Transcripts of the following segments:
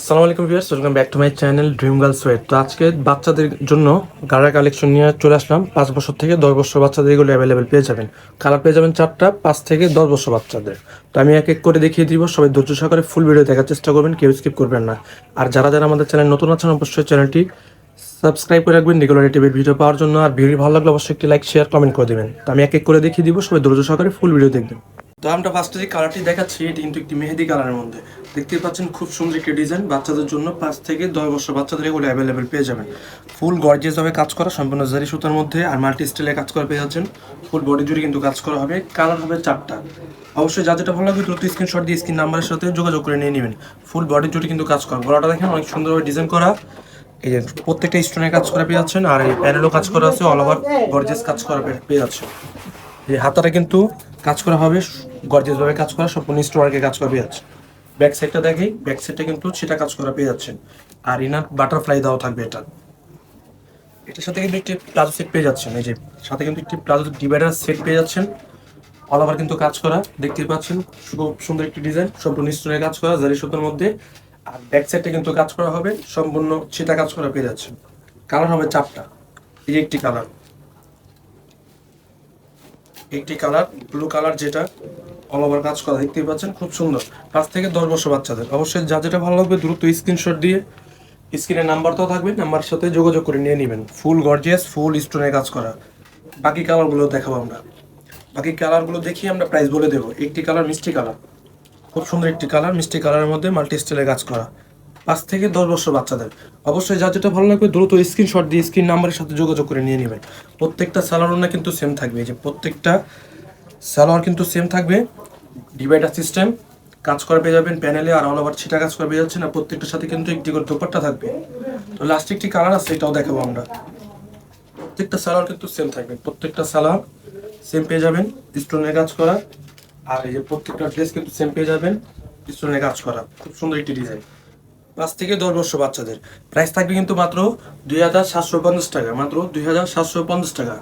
আসসালামু আলাইকুম viewers, welcome back to my channel dream girl sweat তো আজকে বাচ্চাদের জন্য গাড়া কালেকশন নিয়ে চলে আসলাম। পাঁচ বছর থেকে দশ বছর বাচ্চাদের এগুলো অ্যাভেলেবেল পেয়ে যাবেন। কালার পেয়ে যাবেন চারটা, পাঁচ থেকে দশ বছর বাচ্চাদের। তো আমি এক এক করে দেখিয়ে দিব, সবাই ধৈর্য সহকারে ফুল ভিডিও দেখার চেষ্টা করবেন, কেউ স্কিপ করবেন না। আর যারা যারা আমাদের চ্যানেল নতুন আছেন, অবশ্যই চ্যানেলটি সাবস্ক্রাইব করে রাখবেন রেগুলার টিভির ভিডিও পাওয়ার জন্য। আর ভিডিও ভালো লাগলে অবশ্যই একটি লাইক শেয়ার কমেন্ট করে দেবেন। তো আমি এক এক করে দেখিয়ে দিব, সবাই ধৈর্য সহকারে ফুল ভিডিও দেখবেন। তো আমরা ফার্স্টে যে কালারটি দেখাচ্ছি, এটি কিন্তু একটি মেহেদি কালারের মধ্যে। দেখতে পাচ্ছেন খুব সুন্দর একটি ডিজাইন বাচ্চাদের জন্য পাঁচ থেকে দশ বছর বাচ্চাদের এগুলো অ্যাভেলেবেল পেয়ে যাবেন। ফুল গর্জিয়াস ভাবে কাজ করা, সম্পূর্ণ জারি সুতার মধ্যে আর মাল্টি স্টাইলে কাজ করা পেয়ে যাচ্ছেন। ফুল বডি জুড়ে কিন্তু কাজ করা হবে কালার হবে চারটা। অবশ্যই যা যেটা ভালো লাগবে দ্রুত স্ক্রিনশট দিয়ে স্ক্রিন নাম্বারের সাথে যোগাযোগ করে নিয়ে নেবেন। ফুল বডি জুড়ে কিন্তু কাজ করা। গলাটা দেখেন অনেক সুন্দরভাবে ডিজাইন করা। এই যে প্রত্যেকটা স্টোনের কাজ করা পেয়ে যাচ্ছেন, আর এই প্যানেলও কাজ করা আছে অল ওভার গর্জিয়াস কাজ করা পেয়ে যাচ্ছে এই হাতাটা কিন্তু কাজ করা হবে গর্জিয়াস ভাবে কাজ করা, সম্পূর্ণ স্টোয়ারকে কাজ করা পেয়ে যাচ্ছে। ব্যাক সাইডটা দেখেই ব্যাক সাইডটা কিন্তু সেটা কাজ করা পেয়ে যাচ্ছেন আর ইনার বাটারফ্লাই দেওয়া থাকবে এটা। এটার সাথে কিন্তু একটি প্লাজো সেট পেয়ে যাচ্ছেন। এই যে, সাথে কিন্তু একটি প্লাজো ডিভাইডার সেট পেয়ে যাচ্ছেন। অল ওভার কিন্তু কাজ করা দেখতে পাচ্ছেন। খুব সুন্দর একটি ডিজাইন সম্পূর্ণ স্টোনের কাজ করা, জারি সুতোর মধ্যে। আর ব্যাক সাইডটা কিন্তু কাজ করা হবে, সম্পূর্ণ সেটা কাজ করা পেয়ে যাচ্ছেন কালার হবে চারটা। এই একটি কালার একটি কালার ব্লু কালার যেটা অল ওভার কাজ করা দেখতেই পাচ্ছেন, খুব সুন্দর। পাঁচ থেকে দশ বছর বাচ্চাদের। অবশ্যই যা যেটা ভালো লাগবে দ্রুত স্ক্রিনশট দিয়ে স্ক্রিনের নাম্বার তো থাকবে নাম্বার সাথে যোগাযোগ করে নিয়ে নেবেন। ফুল গর্জিয়াস ফুল স্টোনে কাজ করা। বাকি কালারগুলো দেখাবো আমরা। বাকি কালারগুলো দেখিয়ে আমরা প্রাইস বলে দেবো। একটি কালার মিষ্টি কালার খুব সুন্দর একটি কালার মিষ্টি কালারের মধ্যে মাল্টি স্টাইলে কাজ করা। পাঁচ থেকে দশ বছর বাচ্চাদের। অবশ্যই যা যেটা ভালো লাগবে দ্রুত স্ক্রিনশট দিয়ে স্ক্রিন নাম্বারের সাথে যোগাযোগ করে নিয়ে নেবেন। প্রত্যেকটা সালোয়ার কিন্তু সেম থাকবে। যে প্রত্যেকটা সালোয়ার কিন্তু সেম থাকবে। ডিভাইডার সিস্টেম, কাজ করে পেয়ে যাবেন প্যানেলে আর অল ওভার ছিটা কাজ করে পেয়ে যাচ্ছেন আর প্রত্যেকটার সাথে কিন্তু একটি করে দোপাট্টা থাকবে। তো লাস্ট একটি কালার আছে, এটাও দেখাবো আমরা। প্রত্যেকটা সালোয়ার কিন্তু সেম থাকবে, প্রত্যেকটা সালোয়ার সেম পেয়ে যাবেন স্টোনের কাজ করা। আর এই যে প্রত্যেকটা ড্রেস কিন্তু সেম পেয়ে যাবেন স্টোনের কাজ করা। খুব সুন্দর একটি ডিজাইন পাঁচ থেকে দশ বছর বাচ্চাদের। প্রাইস থাকবে কিন্তু মাত্র দুই হাজার সাতশো পঞ্চাশ টাকা, মাত্র দুই হাজার সাতশো পঞ্চাশ টাকা।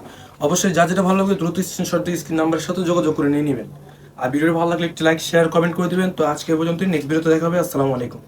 অবশ্যই যা যেটা ভালো লাগবে দ্রুত স্ক্রিনশট স্ক্রিন নাম্বারের সাথে যোগাযোগ করে নিয়ে নেবেন। আর ভিডিও ভালো লাগলে একটি লাইক শেয়ার কমেন্ট করে দেবেন। তো আজকে পর্যন্ত নেক্সট ভিডিওতে দেখা হবে। আসসালামু আলাইকুম।